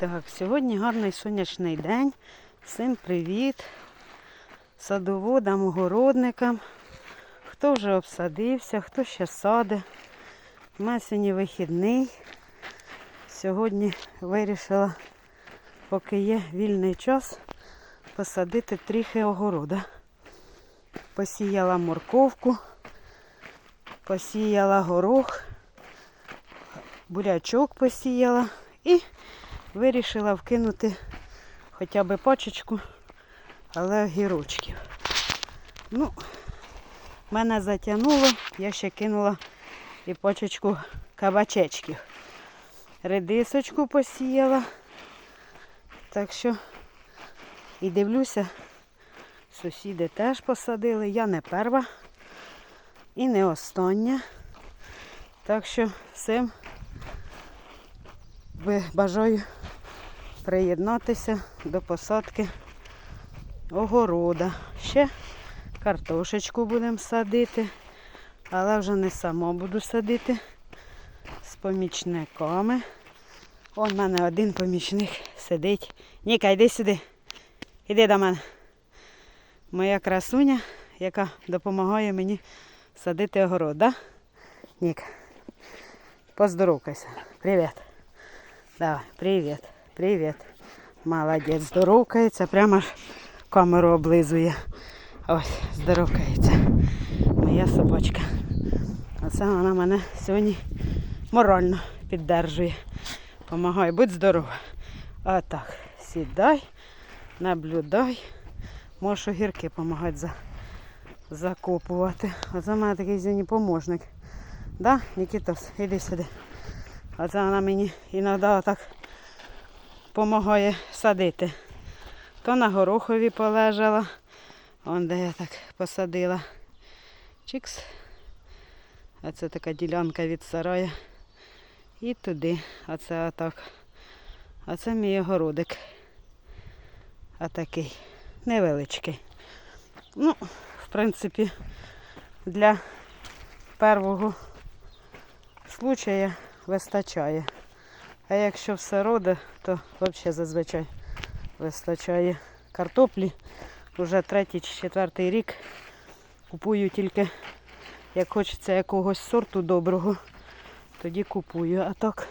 Так, сьогодні гарний сонячний день. Всім привіт. Садоводам, огородникам. Хто вже обсадився, хто ще саде. У мене вихідний. Сьогодні вирішила, поки є вільний час, посадити трохи огорода. Посіяла морковку, посіяла горох, бурячок посіяла і вирішила вкинути хоча б пачечку, але огірочків. Ну, мене затягнуло, я ще кинула і пачечку кабачечків. Редисочку посіяла. Так що і дивлюся, сусіди теж посадили. Я не перша і не остання. Так що всім бажаю приєднатися до посадки огорода. Ще картошечку будемо садити, але вже не сама буду садити з помічниками. Он в мене один помічник сидить. Ніка, йди сюди. Іди до мене. Моя красуня, яка допомагає мені садити огород, да? Ніка. Поздоровкайся. Привіт. Давай, привіт, привіт. Молодець, здоровкається, прямо ж камеру облизує. Ось, здоровкається. Моя собачка. Оце вона мене сьогодні морально піддержує. Помагає, будь здорова. А так, сідай, наблюдай. Можеш огірки допомагати за, закопувати. Оце в мене такий сьогодні помощник. Да, Нікітос, іди сюди. Оце вона мені іноді так допомагає садити. То на горохові полежала. Вон де я так посадила. Чикс. А це така ділянка від сарая. І туди. Оце отак. А це мій огородик. А такий. Невеличкий. Ну, в принципі, для першого случая вистачає. А якщо все роде, то взагалі зазвичай вистачає картоплі. Уже третій чи четвертий рік купую тільки, як хочеться якогось сорту доброго, тоді купую. А так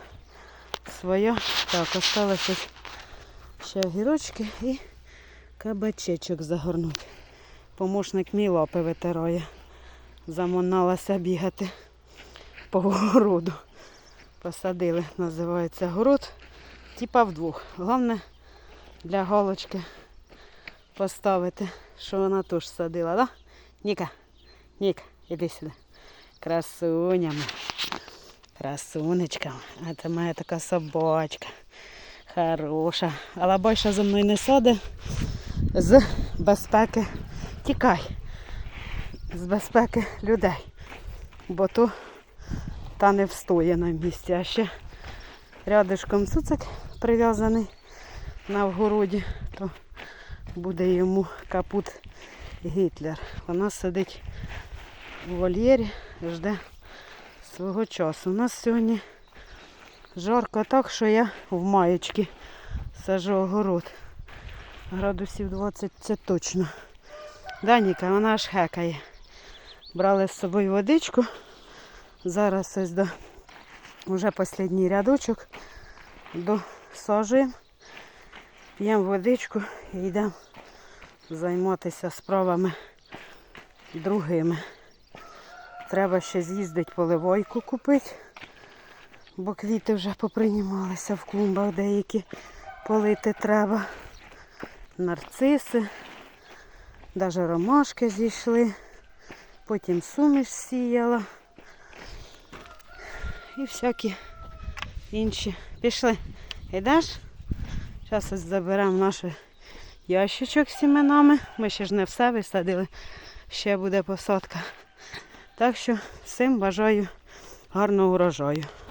своя. Так, осталося ще огірочки і кабачечок загорнути. Помощник мій лапи витирає. Замоналася бігати по городу. Посадили, називається город. Типа вдвох. Головне для галочки поставити, що вона теж садила, да? Ніка, Ніка, іди сюди. Красунями. Красунечка. А це моя така собачка. Хороша. Але більше за мною не сади. З безпеки. Тікай. З безпеки людей. Бо то та не встоє на місці. А ще рядишком цуцик прив'язаний на вгороді, то буде йому капут Гітлер. Вона сидить у вольєрі, жде свого часу. У нас сьогодні жарко так, що я в маєчки сажу огород. Градусів 20 це точно. Даніка, вона аж хекає. Брали з собою водичку. Зараз ось до вже останній рядочок досаджуємо. П'ємо водичку і йдемо займатися справами другими. Треба ще з'їздити поливойку купити, бо квіти вже поприймалися в клумбах, деякі полити треба. Нарциси, навіть ромашки зійшли, потім суміш сіяла і всякі інші. Пішли. Йдеш? Зараз заберемо наш ящичок з сіменами. Ми ще ж не все висадили, ще буде посадка. Так що всім бажаю гарного урожаю.